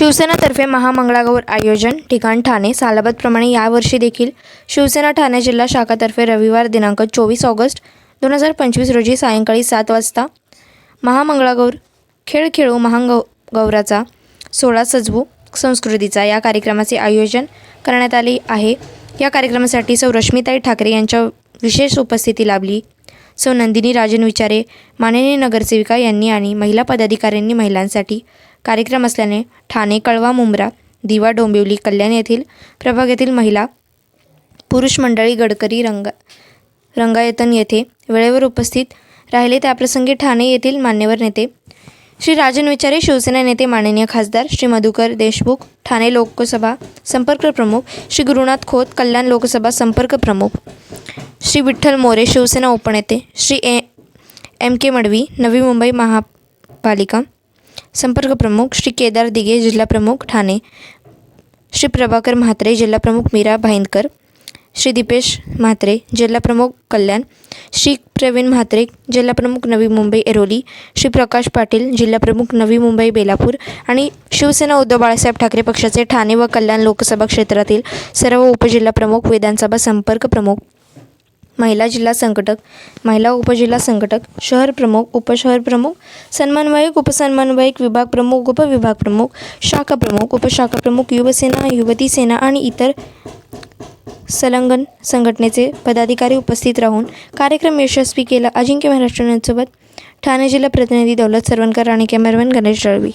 शिवसेनातर्फे महामंगळागौर आयोजन ठिकाण ठाणे सालाबादप्रमाणे यावर्षी देखील शिवसेना ठाणे जिल्हा शाखातर्फे रविवार दिनांक चोवीस ऑगस्ट दोन हजार पंचवीस रोजी सायंकाळी सात वाजता महामंगळागौर खेळ खेळू महागौ गौराचा सोळा सजवू संस्कृतीचा या कार्यक्रमाचे आयोजन करण्यात आले आहे. या कार्यक्रमासाठी सौ रश्मीताई ठाकरे यांच्या विशेष उपस्थिती लाभली. सौ नंदिनी राजन विचारे माननीय नगरसेविका यांनी आणि महिला पदाधिकाऱ्यांनी महिलांसाठी कार्यक्रम असल्याने ठाणे कळवा मुंब्रा दिवा डोंबिवली कल्याण येथील प्रभाग येथील महिला पुरुष मंडळी गडकरी रंगा रंगायतन येथे वेळेवर उपस्थित राहिले. त्याप्रसंगी ठाणे येथील मान्यवर नेते श्री राजन विचारे शिवसेना नेते माननीय खासदार श्री मधुकर देशमुख ठाणे लोकसभा संपर्क प्रमुख श्री गुरुनाथ खोत कल्याण लोकसभा संपर्क प्रमुख Shri Vitthal More Shiv Sena उपनेते Shri A M K Madvi Navi Mumbai महापालिका संपर्क प्रमुख श्री केदार दिघे जिल्हा प्रमुख ठाणे. श्री प्रभाकर म्हात्रे जिल्हा प्रमुख मीरा भाईंदकर. श्री दीपेश म्हात्रे जिल्हा प्रमुख कल्याण. श्री प्रवीण म्हात्रे जिल्हा प्रमुख नवी मुंबई एरोली. श्री प्रकाश पाटील जिल्हा प्रमुख नवी मुंबई बेलापूर. आणि शिवसेना उद्धव बाळासाहेब ठाकरे पक्षाचे ठाणे व कल्याण लोकसभा क्षेत्रातील सर्व उपजिल्हा प्रमुख विधानसभा संपर्क प्रमुख. महिला जिल्हा संघटक महिला उपजिल्हा संघटक शहर प्रमुख उपशहर प्रमुख सन्मानवायक उपसन्मानवायक विभाग प्रमुख उपविभाग प्रमुख शाखा प्रमुख उपशाखा प्रमुख युवसेना युवती सेना आणि इतर संलग्न संघटनेचे पदाधिकारी उपस्थित राहून कार्यक्रम यशस्वी केला. अजिंक्य महाराष्ट्र ठाणे जिल्हा प्रतिनिधी दौलत सरवणकर आणि कॅमेरामॅन गणेश दळवी